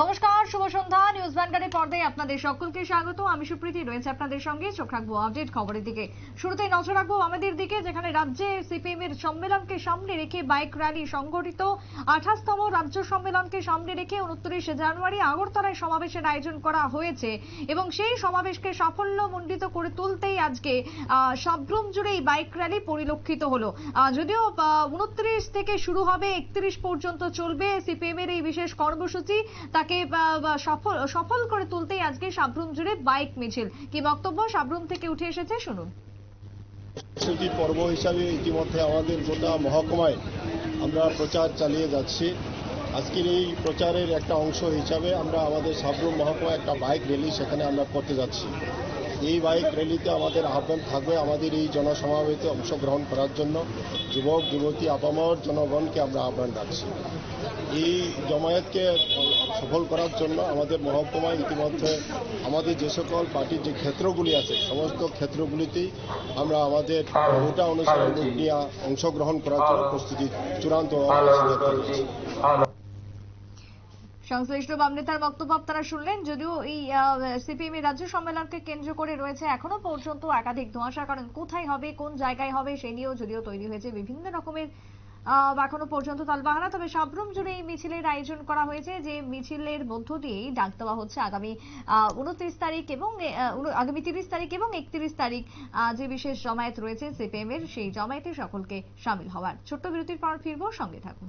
নমস্কার, শুভ সন্ধ্যা নিউজ ভ্যানগার্ডের পর্দায় আপনাদের সকলকে স্বাগত। আমি সুপ্রীতি, রয়েছে আপনাদের সঙ্গে। চোখ রাখব আপডেট খবরের দিকে। শুরুতেই নজর রাখব আমাদের দিকে, যেখানে রাজ্যে সিপিএম এর সম্মেলনকে সামনে রেখে বাইক র্যালি সংগঠিত আঠাশতম রাজ্য সম্মেলনকে সামনে রেখে উনত্রিশে জানুয়ারি আগরতলায় সমাবেশের আয়োজন করা হয়েছে এবং সেই সমাবেশকে সাফল্যমণ্ডিত করে তুলতেই আজকে সাব্রুম জুড়ে এই বাইক র্যালি পরিলক্ষিত হলো। যদিও উনত্রিশ থেকে শুরু হবে, একত্রিশ পর্যন্ত চলবে সিপিএম এর এই বিশেষ কর্মসূচি তাকে সফল সফল করে তুলতেই আজকে সাব্রুম জুড়ে বাইক মিছিল। কি বক্তব্য? সাব্রুম থেকে উঠে এসেছে, শুনুন। ছুটি পর্ব হিসাবে ইতিমধ্যে আমাদের গোটা মহকুমায় আমরা প্রচার চালিয়ে যাচ্ছি। আজকের এই প্রচারের একটা অংশ হিসাবে আমরা আমাদের সাবরুম মহকুমায় একটা বাইক র্যালি সেখানে আমরা করতে যাচ্ছি। এই বাইক র্যালিতে আমাদের আহ্বান থাকবে আমাদের এই জনসমাবেশে অংশগ্রহণ করার জন্য। যুবক, যুবতী আপামর জনগণকে আমরা আহ্বান রাখছি এই জমায়েতকে সফল করার জন্য আমাদের মহকুমায় ইতিমধ্যে আমাদের যে সকল পার্টির যে ক্ষেত্রগুলি আছে, সমস্ত ক্ষেত্রগুলিতেই আমরা আমাদের গোটা অনুসারে লোক নিয়ে অংশগ্রহণ করার জন্য প্রস্তুতি চূড়ান্ত সংশ্লিষ্ট বাম নেতার বক্তব্য আপনারা শুনলেন, যদিও এই সিপিএম এর রাজ্য সম্মেলনকে কেন্দ্র করে রয়েছে এখনও পর্যন্ত একাধিক ধোঁয়াশা, কারণ কোথায় হবে, কোন জায়গায় হবে, সে নিয়েও যদিও তৈরি হয়েছে বিভিন্ন রকমের এখনও পর্যন্ত তালবাহানা। তবে সাবরুম জুড়ে এই মিছিলের আয়োজন করা হয়েছে, যে মিছিলের মধ্য দিয়েই ডাক দেওয়া হচ্ছে আগামী উনত্রিশ তারিখ এবং আগামী তিরিশ তারিখ এবং একত্রিশ তারিখ যে বিশেষ জমায়েত রয়েছে সিপিএম এর, সেই জমায়েতে সকলকে সামিল হওয়ার। ছোট্ট বিরতির পর ফিরবো, সঙ্গে থাকুন।